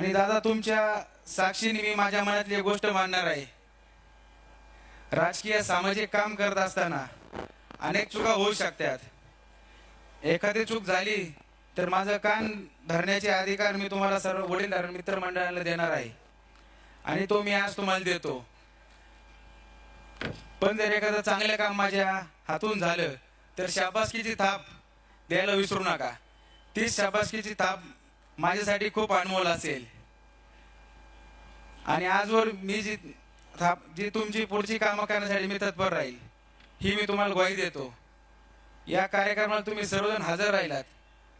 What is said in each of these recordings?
आणि दादा तुमच्या साक्षीने मी माझ्या मनातली एक गोष्ट मांडणार आहे. राजकीय सामाजिक काम करत असताना अनेक चुका होऊ शकतात. एखादी चूक झाली तर माझं कान धरण्याचे अधिकार मी तुम्हाला सर्व वडील मित्रमंडळाला देणार आहे. आणि तो मी आज तुम्हाला देतो. पण जर एखादं चांगलं काम माझ्या हातून झालं तर शाबासकीची थाप द्यायला विसरू नका. तीच शाबासकीची थाप माझ्यासाठी खूप अनमोल असेल. आणि आजवर मी जी जी तुमची पुढची कामं करण्यासाठी मी तत्पर राहील ही मी तुम्हाला ग्वाही देतो. या कार्यक्रमाला तुम्ही सर्वजण हजर राहिलात.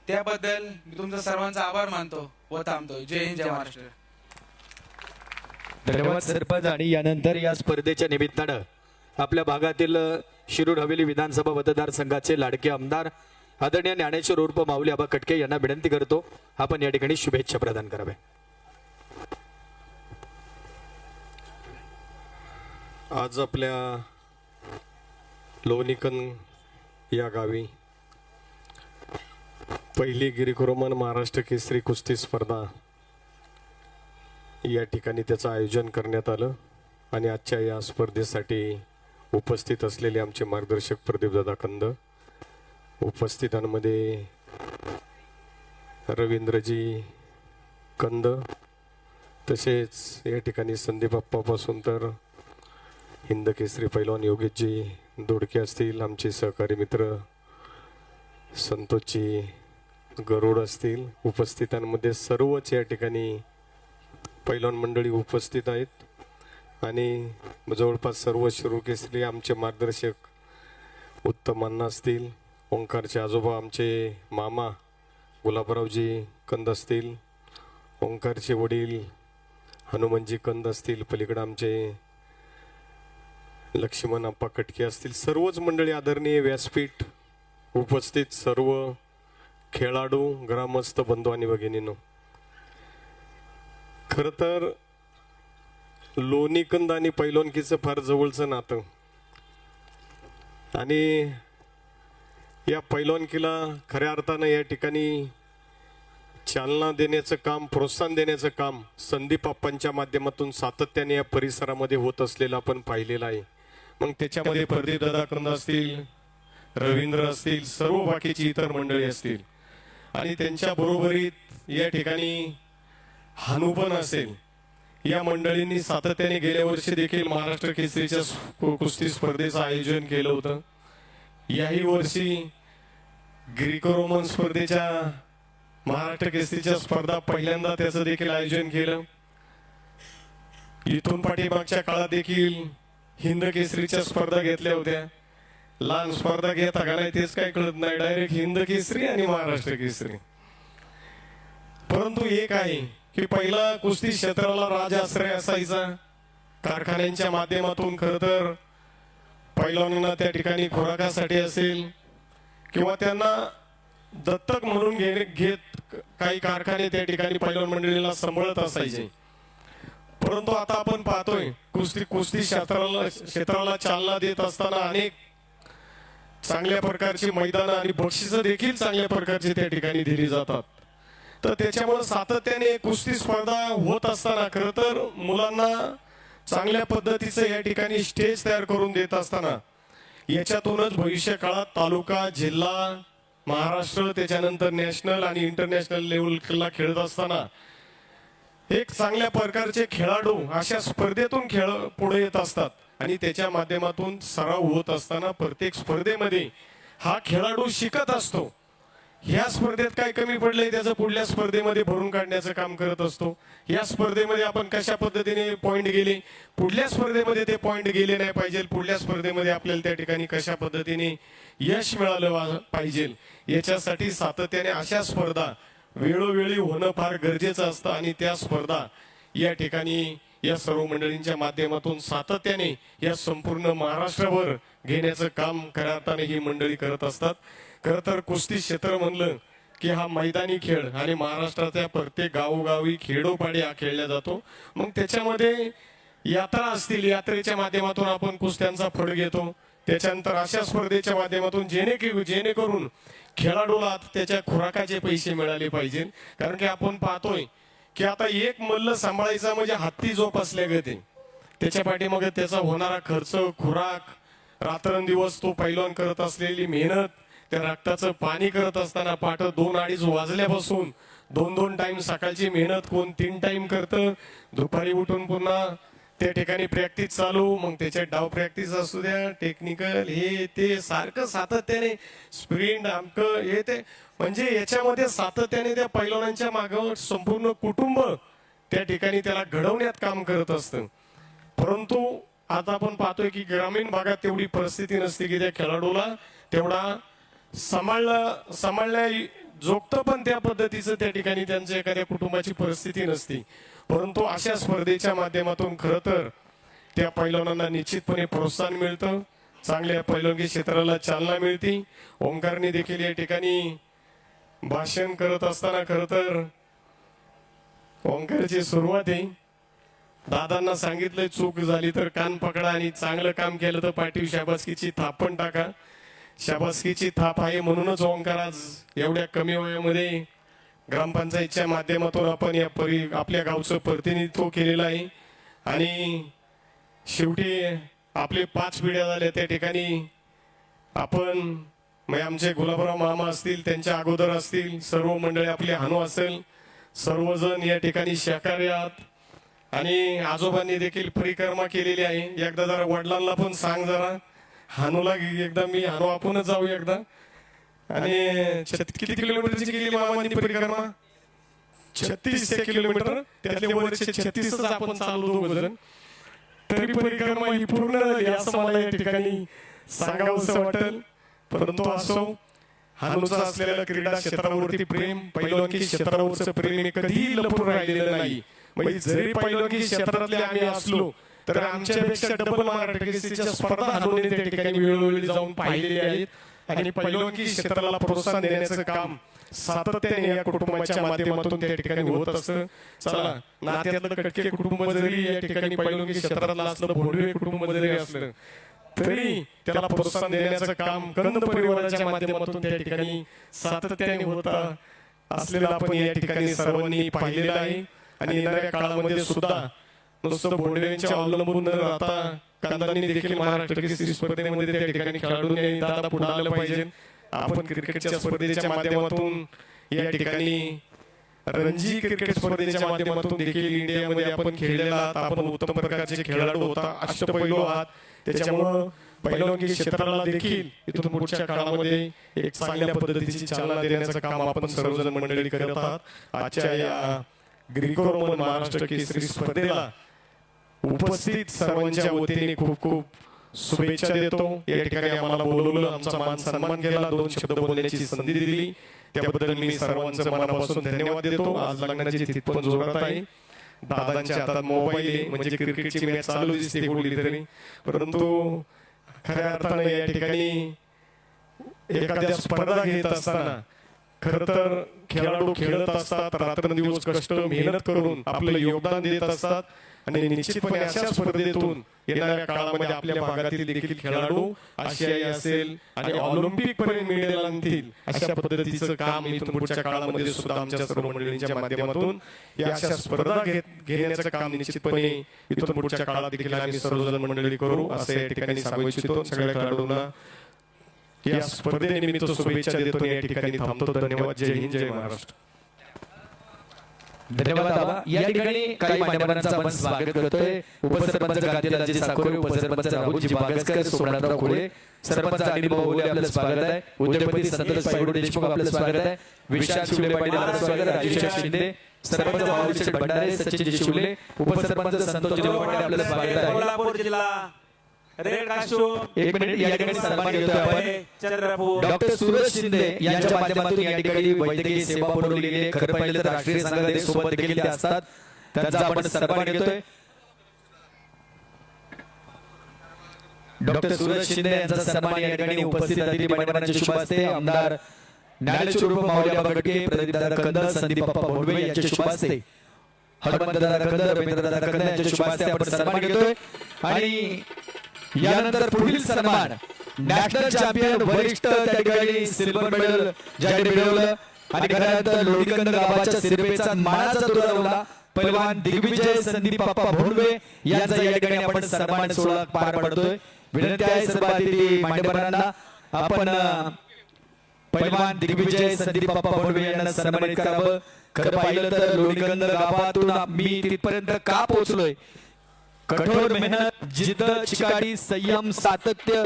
त्याबद्दल मी तुमचा सर्वांचा आभार मानतो व थांबतो जय हिंद जय महाराष्ट्र. धन्यवाद सरपंच. आणि यानंतर या स्पर्धेच्या निमित्तानं आपल्या भागातील शिरूर हवेली विधानसभा मतदारसंघाचे लाडके आमदार आदरणीय ज्ञानेश्वर उर्फ माऊली आबा कटके यांना विनंती करतो आपण या ठिकाणी शुभेच्छा प्रदान करावे. आज आपल्या लोणीकन या गावी पहिली गिरिकोरोमन महाराष्ट्र केसरी कुस्ती स्पर्धा या ठिकाणी त्याचं आयोजन करण्यात आलं आणि आजच्या या स्पर्धेसाठी उपस्थित असलेले आमचे मार्गदर्शक प्रदीपदादा कंद उपस्थितांमध्ये रवींद्रजी कंद तसेच या ठिकाणी संदीपप्पापासून तर हिंदकेसरी पैलवान योगेशजी दोडके असतील आमचे सहकारी मित्र संतोषजी गरुड असतील. उपस्थितांमध्ये सर्वच या ठिकाणी पैलवान मंडळी उपस्थित आहेत. आणि जवळपास सर्व शिरू केसरी आमचे मार्गदर्शक उत्तमांना असतील ओंकारचे आजोबा आमचे मामा गुलाबरावजी कंद असतील ओंकारचे वडील हनुमानजी कंद असतील पलीकडे आमचे लक्ष्मण आप्पा कटके असतील. सर्वच मंडळी आदरणीय व्यासपीठ उपस्थित सर्व खेळाडू ग्रामस्थ बंधू आणि भगिनीनो. खर तर लोणीकंद आणि पैलोनकीचं फार जवळचं नातं. आणि या पैलवानकीला खऱ्या अर्थानं या ठिकाणी चालना देण्याचं काम प्रोत्साहन देण्याचं काम संदीप आप्पांच्या माध्यमातून सातत्याने या परिसरामध्ये होत असलेलं आपण पाहिलेलं आहे. मग त्याच्यामध्ये प्रदीप दादा कंद असतील रवींद्र असतील सर्व बाकीची इतर मंडळी असतील. आणि त्यांच्या बरोबरीत या ठिकाणी हानुपण असेल. या मंडळींनी सातत्याने गेल्या वर्षी देखील महाराष्ट्र केसरीच्या कुस्ती स्पर्धेचं आयोजन केलं होतं. याही वर्षी ग्रीको रोमन स्पर्धेच्या महाराष्ट्र केसरीच्या स्पर्धा पहिल्यांदा त्याचं देखील आयोजन केलं. इथून पाठीमागच्या काळात देखील हिंद केसरीच्या स्पर्धा घेतल्या होत्या. लहान स्पर्धा घेता का नाही तेच काय कळत नाही. डायरेक्ट हिंद केसरी आणि महाराष्ट्र केसरी. परंतु एक आहे की पहिला कुस्ती क्षेत्राला राजाश्रय असायचा. कारखान्यांच्या माध्यमातून खर तर पैलवानांना त्या ठिकाणी खुराकासाठी असेल किंवा त्यांना दत्तक म्हणून घेणे घेत काही कारखाने त्या ठिकाणी पैलवान मंडळीला सांभाळत असायचे. परंतु आता आपण पाहतोय कुस्ती कुस्ती क्षेत्राला क्षेत्राला चालना देत असताना अनेक चांगल्या प्रकारची मैदानं आणि बक्षिस देखील चांगल्या प्रकारची त्या ठिकाणी दिली जातात. तर त्याच्यामुळे सातत्याने कुस्ती स्पर्धा होत असताना खरं तर मुलांना चांगल्या पद्धतीचं या ठिकाणी स्टेज तयार करून देत असताना याच्यातूनच भविष्य काळात तालुका जिल्हा महाराष्ट्र त्याच्यानंतर नॅशनल आणि इंटरनॅशनल लेवलला खेळत असताना एक चांगल्या प्रकारचे खेळाडू अशा स्पर्धेतून खेळ पुढे येत असतात आणि त्याच्या माध्यमातून सराव होत असताना प्रत्येक स्पर्धेमध्ये हा खेळाडू शिकत असतो. ह्या स्पर्धेत काय कमी पडलंय त्याचं पुढल्या स्पर्धेमध्ये भरून काढण्याचं काम करत असतो. या स्पर्धेमध्ये आपण कशा पद्धतीने पॉईंट गेले? पुढल्या स्पर्धेमध्ये ते पॉईंट गेले नाही पाहिजे. पुढल्या स्पर्धेमध्ये आपल्याला त्या ठिकाणी कशा पद्धतीने यश मिळालं वा- पाहिजे? याच्यासाठी सातत्याने अशा स्पर्धा वेळोवेळी होणं फार गरजेचं असतं आणि त्या स्पर्धा या ठिकाणी या सर्व मंडळींच्या माध्यमातून सातत्याने या संपूर्ण महाराष्ट्रावर घेण्याचं काम करताना ही मंडळी करत असतात. खरं तर कुस्ती क्षेत्र म्हणलं की हा मैदानी खेळ आणि महाराष्ट्राच्या प्रत्येक गावोगावी खेडोपाडी हा खेळला जातो. मग त्याच्यामध्ये यात्रा असतील यात्रेच्या माध्यमातून आपण कुस्त्यांचा फळ घेतो. त्याच्यानंतर अशा स्पर्धेच्या माध्यमातून जेणे जेणेकरून खेळाडूला त्याच्या खुराकाचे पैसे मिळाले पाहिजे. कारण की आपण पाहतोय की आता एक मल्ल सांभाळायचा म्हणजे हत्ती जोपासल्या गते त्याच्या पाठीमागे त्याचा होणारा खर्च खुराक रात्रंदिवस तो पैलवान करत असलेली मेहनत त्या रक्ताचं पाणी करत असताना पाठ दोन अडीच वाजल्यापासून दोन दोन टाइम सकाळची मेहनत कोण तीन टाइम करतं. दुपारी उठून पुन्हा त्या ठिकाणी प्रॅक्टिस चालू. मग त्याच्यात डाव प्रॅक्टिस असू द्या टेक्निकल हे ते सारखं सातत्याने स्प्रिंट आमक हे ते. म्हणजे याच्यामध्ये सातत्याने त्या पैलवानांच्या मागं संपूर्ण कुटुंब त्या ठिकाणी त्याला घडवण्यात काम करत असतं. परंतु आता आपण पाहतोय की ग्रामीण भागात तेवढी परिस्थिती नसते की त्या खेळाडूला तेवढा सांभाळला सांभाळल्या जोगतं पण त्या पद्धतीचं त्या ठिकाणी त्यांच्या एखाद्या कुटुंबाची परिस्थिती नसती. परंतु अशा स्पर्धेच्या माध्यमातून खरं तर त्या पैलवानांना निश्चितपणे प्रोत्साहन मिळतं चांगल्या पैलवानगी क्षेत्राला चालना मिळते. ओंकारने देखील या ठिकाणी भाषण करत असताना खरं तर ओंकारची सुरुवात आहे. दादांना सांगितलंय चूक झाली तर कान पकडा आणि चांगलं काम केलं तर पाठीव शाबासकीची थापण टाका. शाबासकीची थाप आहे म्हणूनच ओंकार आज एवढ्या कमी वयामध्ये ग्रामपंचायतच्या माध्यमातून आपण या परि आपल्या गावचं प्रतिनिधित्व केलेलं आहे. आणि शेवटी आपले पाच पिढ्या झाल्या त्या ठिकाणी आपण म्हणजे आमचे गुलाबराव मामा असतील त्यांच्या अगोदर असतील सर्व मंडळी आपले हानू असेल सर्वजण या ठिकाणी शाकाहारी आहात. आणि आजोबांनी देखील परिक्रमा केलेली आहे. एकदा जरा वडिलांना पण सांग जरा. हानूला एकदा मी हानू आपणच जाऊ एकदा. आणि किती किलोमीटरची गेली मामानी परिक्रमा? छत्तीस किलोमीटर. त्यातले वरचे छत्तीसच आपण चाललो वजन तरी परिक्रमा ही पूर्ण झाली असं मला या ठिकाणी सांगावंसं वाटेल. परंतु असो हानूचा असलेल्या क्रीडा क्षेत्रावरती प्रेम पैलवानकी क्षेत्रावरचं प्रेम हे कधीही लपून राहिलेलं नाही. म्हणजे जरी पैलवानकी क्षेत्रातले आम्ही असलो तर आमच्यापेक्षा डबल महाराष्ट्र स्पर्धा हानूने त्या ठिकाणी वेळोवेळी जाऊन पाहिलेली आहेत. आणि पैलवानकी क्षेत्राला प्रोत्साहन देण्याचं काम सातत्याने या कुटुंबाच्या माध्यमातून त्या ठिकाणी होत असतं. चला नात्यातलं कटके कुटुंब जरी या ठिकाणी पैलवानकी क्षेत्राला असलं भोडवे कुटुंब जरी असलं तरी त्याला प्रोत्साहन देण्याचं काम कंद परिवाराच्या माध्यमातून त्या ठिकाणी सातत्याने होत असलेला आपण या ठिकाणी सर्वांनी पाहिलेलं आहे. आणि येणाऱ्या काळामध्ये सुद्धा नुसतं भोंडव्यांच्या अवलंबून न राहता कांदांनी देखील महाराष्ट्र केसरी स्पर्धेमध्ये त्या ठिकाणी खेळाडूंनी दादा पुढे आलं पाहिजे. आपण क्रिकेटच्या स्पर्धेच्या माध्यमातून या ठिकाणी रणजी क्रिकेट स्पर्धेच्या माध्यमातून देखील इंडियामध्ये आपण खेळलेला आहात. आपण उत्तम प्रकारचे खेळाडू होता अष्टपैलू आहात. त्याच्यामुळं पैलवानगी क्षेत्राला देखील इथून पुढच्या काळामध्ये एक चांगल्या पद्धतीची चालना देण्याचं काम आपण सर्वजण मंडळी करत आहात. आजच्या या ग्रीको रोमन महाराष्ट्र केसरी स्पर्धेला उपस्थित सर्वांच्या वतीने खूप खूप शुभेच्छा देतो. या ठिकाणी आम्हाला बोलवलं आमचा मान सन्मान केला दोन शब्द बोलण्याची संधी दिली. त्याबद्दल मी सर्वांचं मनापासून धन्यवाद देतो. आज लग्नाची तिथी पण जोरात आहे. दादांच्या हातात मोबाईल आहे म्हणजे क्रिकेटची मॅच चालू दिसते कुठली तरी. परंतु खऱ्या अर्थानं या ठिकाणी एखाद्या स्पर्धा घेत असताना खर तर खेळाडू खेळत असतात रात्रंदिवस कष्ट मेहनत करून आपलं योगदान देत असतात. आणि निश्चितपणे अशा स्पर्धेतून येणाऱ्या काळामध्ये आपल्या भागातील देखील खेळाडू आशियाई असेल आणि ऑलिम्पिक पर्यंत मिळेल आणतील अशा पद्धतीचं काम इथून पुढच्या काळामध्ये सुद्धा आमच्या सर्व मंडळींच्या माध्यमातून या अशा स्पर्धा घेत- घेण्याचं काम निश्चितपणे इथून पुढच्या काळात देखील आम्ही सर्वजण मंडळी करू असं या ठिकाणी सांगू इच्छितो. सगळ्या खेळाडूंना या स्पर्धेनिमित्त शुभेच्छा देतो या ठिकाणी थांबतो. धन्यवाद. जय हिंद जय महाराष्ट्र. धन्यवाद बाबा या ठिकाणी काही मान्यवरांचा आपण स्वागत करतोय. उपसरपंच गांधी राजे साकोरे उपसरपंच राहुलजी बागसकर सोमनाथराव खुळे सरपंच अनिल भाऊ आपलं स्वागत आहे. उद्योगपती संतोष पायगुडे देशमुख आपलं स्वागत आहे. विशाल शिवले पाटील आपलं स्वागत आहे. राजेश शिंदे सरपंच भाऊ भंडारे सचिन शिवले उपसरपंच संतोष पाटील आपलं स्वागत आहे. कोल्हापूर जिल्हा. रेड काशू एक मिनिट या ठिकाणी सन्मान घेतोय आपण. चंद्रपूर. डॉक्टर सूरज शिंदे यांच्या माध्यमातून या ठिकाणी वैद्यकीय सेवा पुरवलेली आहे खरं पाहिलं तर राष्ट्रीय संघामध्ये सोबत देखील ते असतात. त्यांचा आपण सन्मान घेतोय. डॉक्टर सूरज शिंदे यांचा सन्मान या ठिकाणी उपस्थित अतिथी शुभ हस्ते आमदार ज्ञानेश्वर उर्फ माऊली आबा गटके प्रदीप दादा कंद संदीप बाप्पा भोडवे यांच्या शुभ हस्ते. हनुमंत दादा कंद रवींद्र दादा कंद यांच्या शुभ हस्ते आपण सन्मान घेतोय. आणि यानंतर पुढील सन्मान. नॅशनल चॅम्पियन वरिष्ठ त्या ठिकाणी सिल्वर मेडल ज्याने मिळवलं. आणि खऱ्यानंतर लोणीकंद गावाच्या सिरपेचा मानाचा तुरा लावला. पैलवान दिग्विजय संदीप बाप्पा भोंडवे यांचा या ठिकाणी आपण सन्मान सोहळा पार पडतोय. विनंती आहे सर्व अतिथी मान्यवरांना. आपण अ, पैलवान दिग्विजय संदीप बाप्पा भोंडवे यांना सन्मानित करावं. खरं पाहिलं तर लोणीकंद गावातून मी तिथपर्यंत का पोहोचलोय? कठोर मेहनत जिद्द चिकाटी संयम सातत्य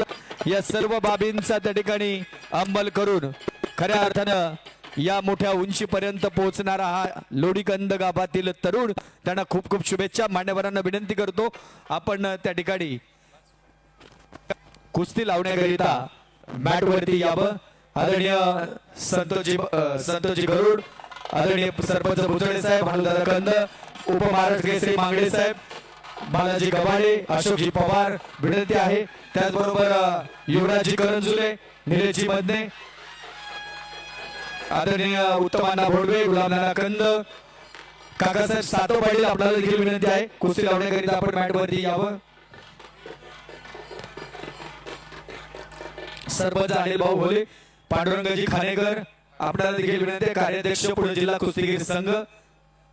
या सर्व बाबींचा त्या ठिकाणी अंमल करून खऱ्या अर्थानं या मोठ्या उंचीपर्यंत पोहोचणारा हा लोडीकंद गाभातील तरुण त्यांना खूप खूप शुभेच्छा. मान्यवरांना विनंती करतो आपण त्या ठिकाणी कुस्ती लावण्याकरिता मॅट वरती यावं. आदरणीय संतोषजी अ, गरुड आदरणीय सरपंच भुजडे साहेब हनुदादा कंद उपमहाराष्ट्र केसरी मांगडे साहेब बालाजी गव्हाणे अशोकजी पवार विनंती आहे. त्याचबरोबर युवराजजी करंजुले निलेशजी मदने आदरणीय उत्तमांना भोडवे गुलाबनाना कंद काकासाहेब सातव पाटील आपल्याला देखील विनंती आहे. कुस्ती लावण्याकरिता आपण मॅटवरती यावं. सरपंच अनिल भाऊ भोले पांडुरंगजी खानेकर आपल्याला देखील विनंती आहे. कार्याध्यक्ष पुणे जिल्हा कुस्तीगीर संघ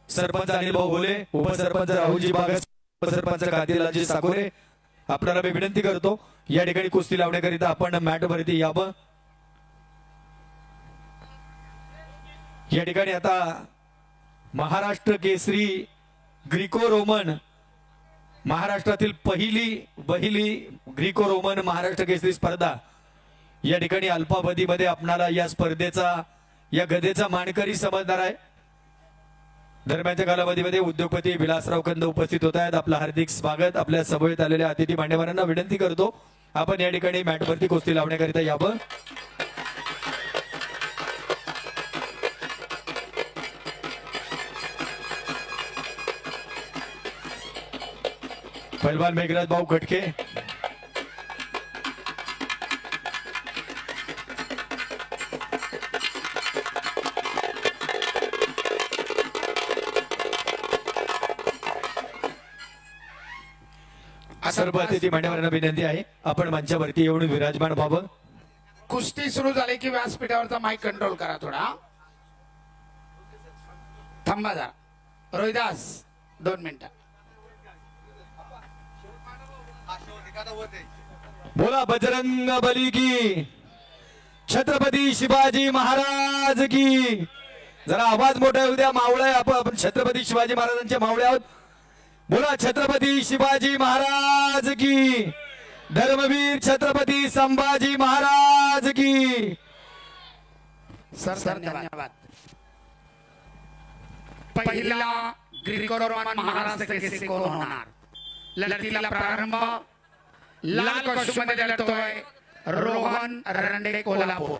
सरपंच अनिल भाऊ भोले उपसरपंच राहुलजी बागस उपसरपंच कांतीलालजी साकोरे आपल्याला मी विनंती करतो या ठिकाणी कुस्ती लावण्याकरिता आपण मॅट भरती यावं. या ठिकाणी आता महाराष्ट्र केसरी ग्रीको रोमन महाराष्ट्रातील पहिली पहिली ग्रीको रोमन महाराष्ट्र केसरी स्पर्धा. या ठिकाणी अल्पावधीमध्ये आपणाला या स्पर्धेचा या गदेचा मानकरी समजणार आहे. दरम्यानच्या कालावधीमध्ये उद्योगपती विलासराव कंद उपस्थित होत आहेत. आपलं हार्दिक स्वागत. आपल्या सभेत आलेल्या अतिथी मान्यवरांना विनंती करतो. आपण या ठिकाणी मॅटवरती कुस्ती लावण्याकरिता यावं. पैलवान मेघराज भाऊ खटके. सर्व अतिथी मान्यवरांना विनंती आहे. आपण मंचावरती येऊन विराजमान व्हावं. कुस्ती सुरू झाली की व्यासपीठावरचा माईक कंट्रोल करा थोडा. थांबा जा रोहिदास दोन मिनिटं. बोला बजरंग बली की. छत्रपती शिवाजी महाराज की. जरा आवाज मोठा येऊ द्या मावळे आपण आपण छत्रपती शिवाजी महाराजांचे मावळे आहोत. बोला छत्रपती शिवाजी महाराज की. धर्मवीर छत्रपती संभाजी महाराज की. सर धन्यवाद. पहिला ग्रीको रोमन महाराष्ट्र केसरी कोण होणार? लढतीला प्रारंभ. लाल कॉस्ट्यूममध्ये लढतोय रोहन रंडे कोल्हापूर.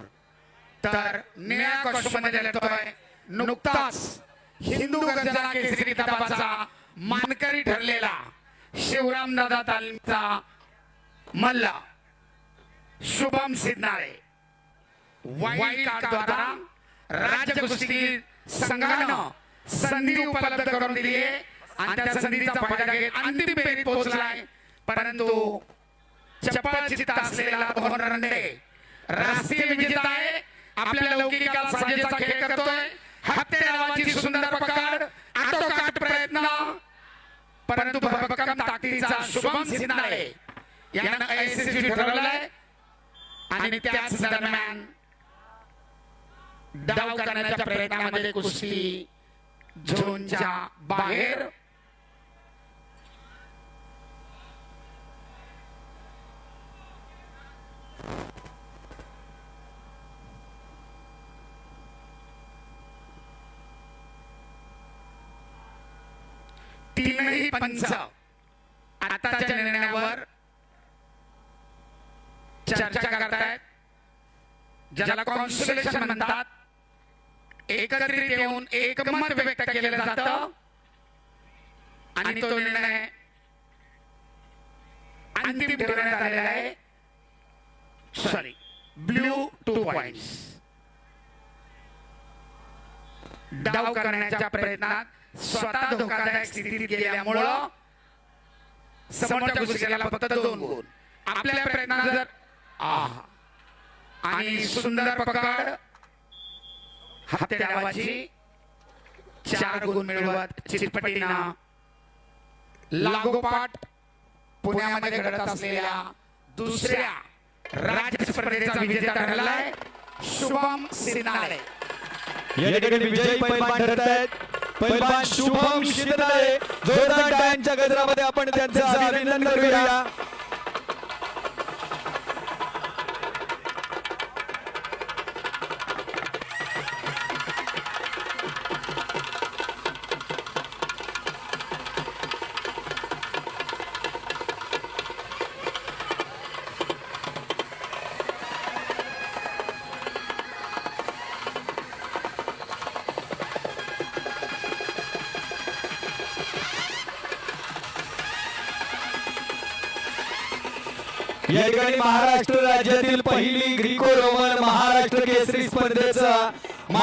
तर निळ्या कॉस्ट्यूममध्ये लढतोय नुकताच हिंदू गर्जना केसरी किताबाचा मानकरी ठरलेला शिवराम दादा तालमीचा मल्ला शुभम सिद्धारे वाईट कार्ड राज्य कुस्ती संघानं संधी उपलब्ध करून दिली आहे. आणि त्या संधीचा फायदा घेत अंतिम फेरीत पोहोचलाय. परंतु चपळ चित्त असलेला रोहन रंडे राष्ट्रीय विजेता आहे. आपल्या लौकिकाला साजेचा खेळ करतोय. हत्ते नावाची सुंदर पकड. आटोकाट प्रयत्न. परंतु भरभक्कम ताकदीचा शुभम सिन्नाळे यानं अयशस्वी ठरवलंय. आणि त्याच दरम्यान डाव करण्याच्या प्रयत्नामध्ये कुस्ती झोनच्या बाहेर. पंच आताच्या निर्णयावर चर्चा करतायत. ज्याला कॉन्स्टिट्युशन म्हणतात एकत्रित येऊन एकमत व्यक्त केलं जातं. आणि तो निर्णय अंतिम ठरवण्यात आलेला आहे. सॉरी ब्ल्यू टू पॉइंट डाव करण्याच्या प्रयत्नात स्वतः धोकादायक स्थितीत गेल्यामुळं समोरच्या कुस्तीगीराला फक्त दोन गुण. आपल्या प्रयत्नात जर आहा आणि सुंदर पकड हत्या डावाची चार गुण मिळवत चिरपटीनं लागोपाठ पुण्यामध्ये घडत असलेल्या दुसऱ्या राज्य स्पर्धेचा विजेता ठरलाय शुभम सिन्नाळे या ठिकाणी विजयी पैलवान ठरत आहेत पैलवान शुभम शिंदे जोरदार टाळ्यांच्या गजरामध्ये आपण त्यांचं अभिनंदन करूया.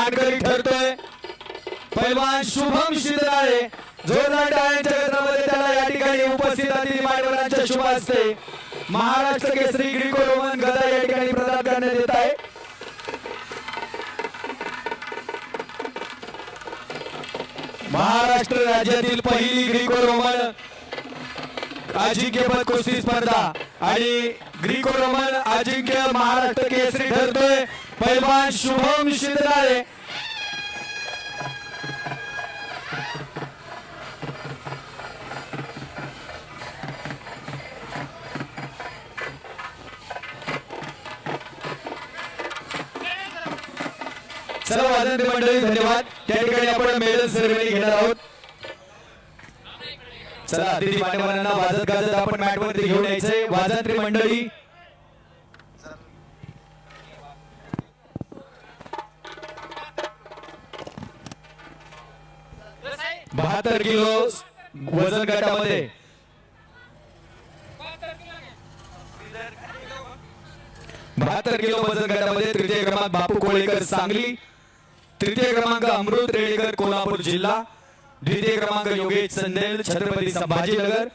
मानकरी ठरतोय. पैलवान शुभम शिंदे जोरदार टाळ्यांच्या गजरामध्ये त्याला या ठिकाणी उपस्थित अतिथी मान्यवरांच्या शुभ असते महाराष्ट्र केसरी ग्रीको रोमन गदा या ठिकाणी प्रदान करण्यात येत आहे. महाराष्ट्र राज्यातील पहिली ग्रीको रोमन अजिंक्यपद कुस्ती स्पर्धा आणि ग्रीको रोमन अजिंक्य महाराष्ट्र केसरी ठरतोय. पैलवान शुभम शिंदे धन्यवाद. त्या ठिकाणी आपण मेडल सेरेमनी घेणार आहोत. चला अतिथी मान्यवरांना वाजत गाजत आपण मॅट वरती घेऊन यायचंय. वाजंत्री मंडळी. बहात्तर किलो वजन गटामध्ये. बहात्तर किलो वजन गटामध्ये तृतीय क्रमांक बापू कोळेकर सांगली. तृतीय क्रमांक अमृत रेडेकर कोल्हापूर जिल्हा. द्वितीय क्रमांक योगेश चंदेल छत्रपती संभाजीनगर.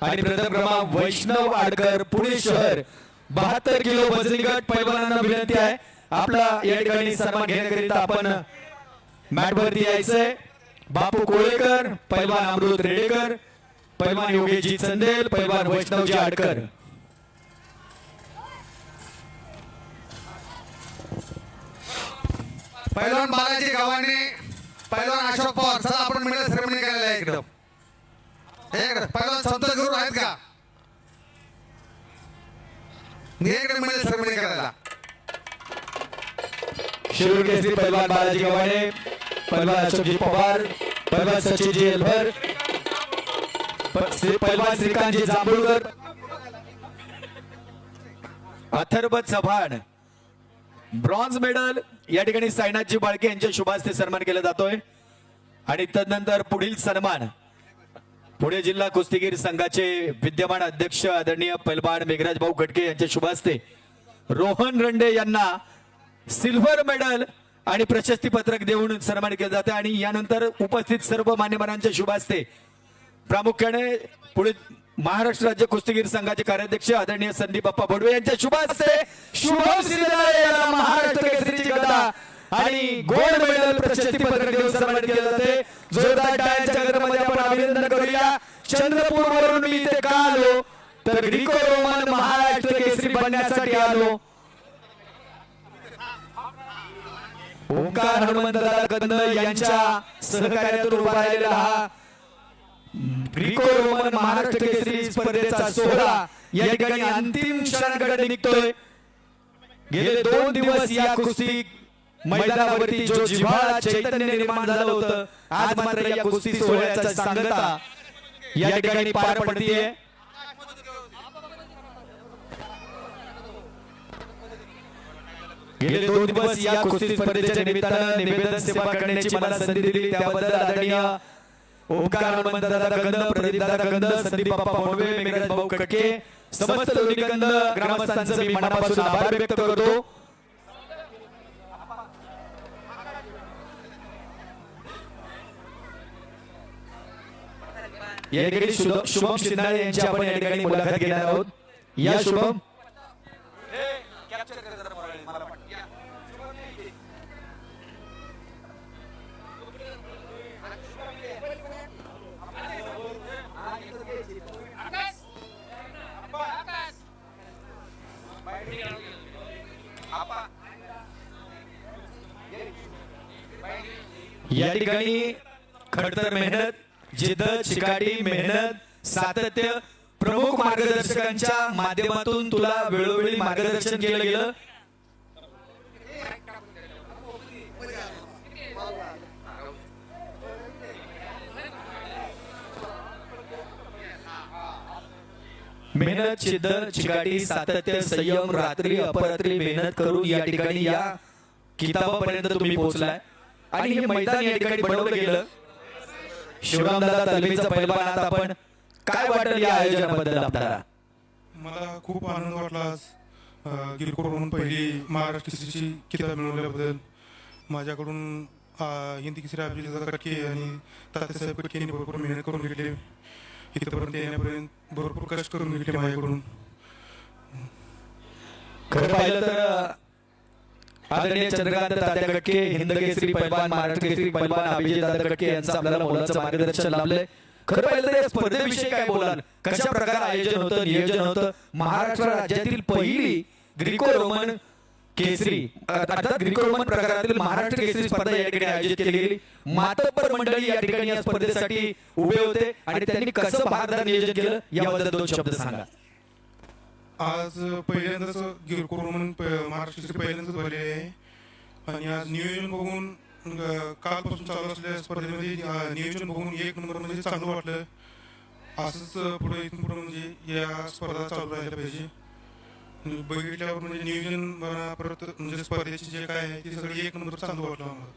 आणि प्रथम क्रमांक वैष्णव आडकर पुणे शहर. बहात्तर किलो वजनी गट पैलवानांना विनंती आहे. आपला या ठिकाणी सन्मान घेण्याकरिता आपण मॅटवरती यायचंय. बापू कोळेकर पैलवान अमृत रेडेकर पैलवान योगेशजी चंदेल पैलवान वैष्णवजी आडकर. पहिलवान बालाजी गावाने पहिलवान अशोक पवार चला आपण मिळेल सेरेमनी करायला या इकडं. हे इकडं पैलवान संतोष गुरु आहेत का? ये इकडे मिळेल सेरेमनी करायला. शिरूर केसरी पैलवान बालाजी गव्हाणे पैलवान अशोकजी पवार पैलवान सचिनजी एलभर प- श्री- पैलवान Shrikantji Jambhulkar. Atharva Chavan bronze medal. या ठिकाणी साईनाथजी बाळके यांच्या शुभास्ते सन्मान केला जातोय. आणि तदनंतर पुढील सन्मान पुणे जिल्हा कुस्तीगीर संघाचे विद्यमान अध्यक्ष आदरणीय पैलवान मेघराज भाऊ घटके यांच्या शुभास्ते रोहन रंडे यांना सिल्व्हर मेडल आणि प्रशस्ती पत्रक देऊन सन्मान केलं जाते आणि यानंतर उपस्थित सर्व मान्यवरांच्या शुभास्ते प्रामुख्याने पुढे महाराष्ट्र राज्य कुस्तीगीर संघाचे कार्याध्यक्ष आदरणीय संदीप बाप्पा बडवे यांच्या शुभास्ते शुभम श्रीधर याला महाराष्ट्र केसरीची गदा आणि गोल्ड मेडल प्रशस्ती पत्रक देऊन सन्मानित केले जाते. जोरदार टाळ्यांच्या गजरामध्ये आपण अभिनंदन करूया. चंद्रपूर वरून मी इथे का आलो? तर ग्रीको रोमन महाराष्ट्र केसरी बनण्यासाठी आलो. ओंकार हनुमंतदादा कंद यांच्या सहकार्यातून उभा राहिलेला हा ग्रीको रोमन महाराष्ट्र केसरी स्पर्धेचा सोहळा या ठिकाणी अंतिम क्षणाकडे निघतोय. गेले दोन दिवस या कुस्ती मैदानावरती जो जिव्हाळा चैतन्य निर्माण झालं होतं आज मात्र या कुस्ती सोहळ्याचा सांगता या ठिकाणी पार पडतीये. गेले दोन दिवस या कुस्ती स्पर्धेच्या निमित्तानं निवेदन सेवा करण्याची मला संधी दिली त्याबद्दल आदरणीय ओंकार हनुमंतदादा कंद प्रदीपदादा कंद संदीप बाप्पा मोडवे मेघराज भाऊ कटके समस्त लोणी लोणीकंद ग्रामस्थांचं मी मनापासून आभार व्यक्त करतो. या ठिकाणी शुभम शिंदाळे यांची आपण या ठिकाणी मुलाखत घेणार आहोत. या शुभम. या ठिकाणी खडतर मेहनत जिद्द चिकाटी मेहनत सातत्य प्रमुख मार्गदर्शकांच्या माध्यमातून तुला वेळोवेळी मार्गदर्शन केलं गेलं. मेहनत जिद्द चिकाटी सातत्य संयम रात्री अपरात्री मेहनत करून या ठिकाणी या किताबापर्यंत तुम्ही पोहोचलाय. आणि हे मैदान या ठिकाणी बनवलं गेलं. शिवरामदादा तलमीचा पहिलवान. आता आपण काय वाटेल या आयोजनाबद्दल आपल्याला? मला खूप आनंद वाटला आज म्हणून पहिली महाराष्ट्र केसरीची किताब मिळवल्याबद्दल. माझ्याकडून हिंदी केसरी अभिजित कटके आणि तात्यासाहेब कटके यांनी भरपूर मेहनत करून घेतली. इथपर्यंत येण्यापर्यंत भरपूर कष्ट करून घेतले माझ्याकडून. खरं पाहिलं तर आदरणीय चंद्रकांत तात्या गटके हिंद केसरी पैलवान महाराष्ट्र केसरी पैलवान अभिजित दादा गटके यांचं आपल्याला मोलाचं मार्गदर्शन लाभलंय. खरं पाहिलं तर या स्पर्धेविषयी काय बोलाल? कशा प्रकारे आयोजन होतं नियोजन होतं? महाराष्ट्र राज्यातील पहिली ग्रीको रोमन केसरी अर्थात ग्रीको रोमन प्रकारातील महाराष्ट्र केसरी स्पर्धा या ठिकाणी आयोजित केली गेली. मातब्बर मंडळी या ठिकाणी या स्पर्धेसाठी उभे होते आणि त्यांनी कसं भारतात नियोजन केलं याबद्दल दोन शब्द सांगा. आज पहिल्यांदाच गिरकोर म्हणून महाराष्ट्राचे पहिल्यांदाच भरलेले आहे. आणि आज नियोजन बघून कालपासून चालू असलेल्या स्पर्धेमध्ये नियोजन बघून एक नंबर म्हणजे चांगलं वाटलं. असंच पुढे इथून पुढे म्हणजे या स्पर्धा चालू राहिल्या पाहिजे. बघितल्यावर म्हणजे नियोजन परत म्हणजे स्पर्धेचे जे काय आहे ते सगळे एक नंबर चांगलं वाटलं आम्हाला.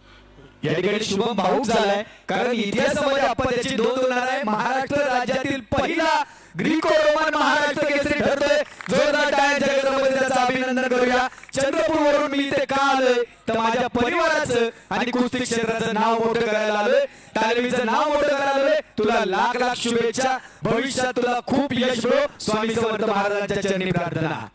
या ठिकाणी शुभम भाऊक झालाय कारण इतिहासामध्ये आपण त्याची नोंद होणार आहे. महाराष्ट्र राज्यातील पहिला ग्रीको रोमन महाराष्ट्र केसरी ठरतोय. जोरदार टाळ्या जगतामध्ये त्याचं अभिनंदन करूया. चंद्रपूर वरून मी इथे का आलोय? तर माझ्या परिवाराचं आणि कुस्ती क्षेत्राचं नाव मोठं करायला आलोय. तालमीचं नाव मोठं करायला आलोय. तुला लाख लाख शुभेच्छा. भविष्यात तुला खूप यश मिळो स्वामी समर्थ महाराजांच्या चरणी प्रार्थना.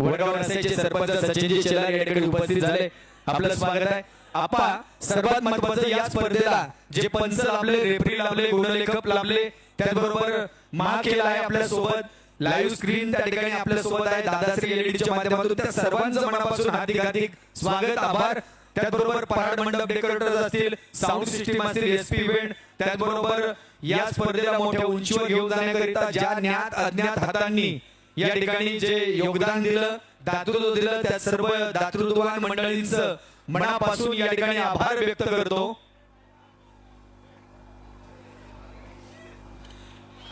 वडगाव सरपंच सचिनजी शेलार उपस्थित झाले. आपलं स्वागत आहे. आपा सर्वात महत्वाचं या स्पर्धेला जे पंच लाभले रेफरी लाभले गुणलेखक लाभले त्याचबरोबर महाखेल आहे आपल्यासोबत. लाईव्ह स्क्रीन त्या ठिकाणी आपल्यासोबत आहे. दादाश्री एलईडीच्या माध्यमातून त्या सर्वांचं मनापासून हार्दिक हार्दिक स्वागत आभार. त्याचबरोबर पराड मंडप डेकोरेटर्स असतील साऊंड सिस्टीम असतील एसपी इव्हेंट त्याचबरोबर या स्पर्धेला मोठ्या उंचीवर घेऊन जाण्याकरिता ज्या ज्ञात अज्ञात हातांनी या ठिकाणी जे योगदान दिलं दातृत्व दिलं त्या सर्व दातृत्ववान मंडळींचं मनापासून या ठिकाणी आभार व्यक्त करतो.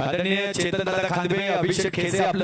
आदरणीय चेतन दादा खांदवे अभिषेक खेसे आपलं